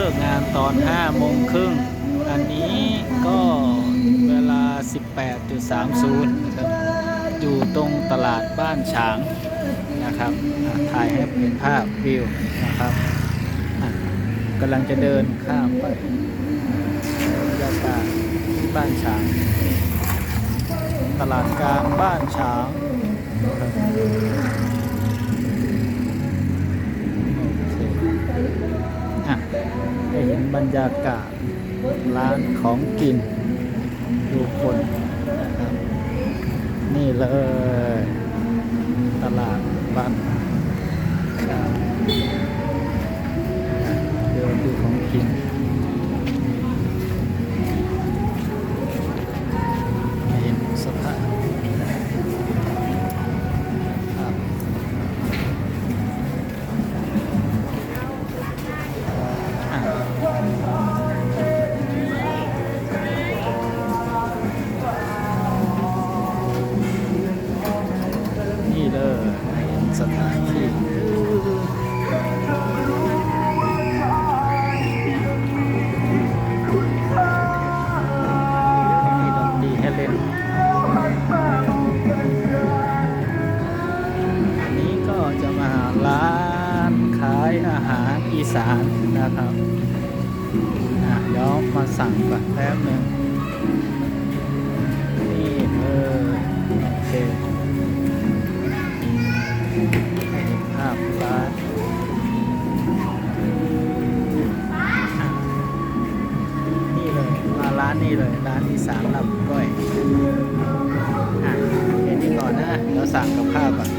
เลิกงานตอน5โมงครึ่ง อันนี้ก็เวลา 18.30นะครับอยู่ตรงตลาดบ้านฉางนะครับถ่ายให้เห็นภาพวิวนะครับกำลังจะเดินข้ามไปบรรยากาศที่บ้านฉาง ตลาดกลางบ้านฉางนะครับ เห็นบรรยากาศร้านของกินดูคนนะครับ นี่เลย ตลาดบ้านาเดินดูของกิน นี่เลยเห็นสถานที่มีดนตรีให้เล่นนนี้ก็จะมาร้านขายอาหารอีสานนะครับอะเดี๋ยวมาสั่งก่อนแป๊บหนึ่งาร้านนี้เลย ร้านที่สามลำก้อยอะแค่นี้ก่อนนะเดี๋ยวสั่งกับข้าวก่อน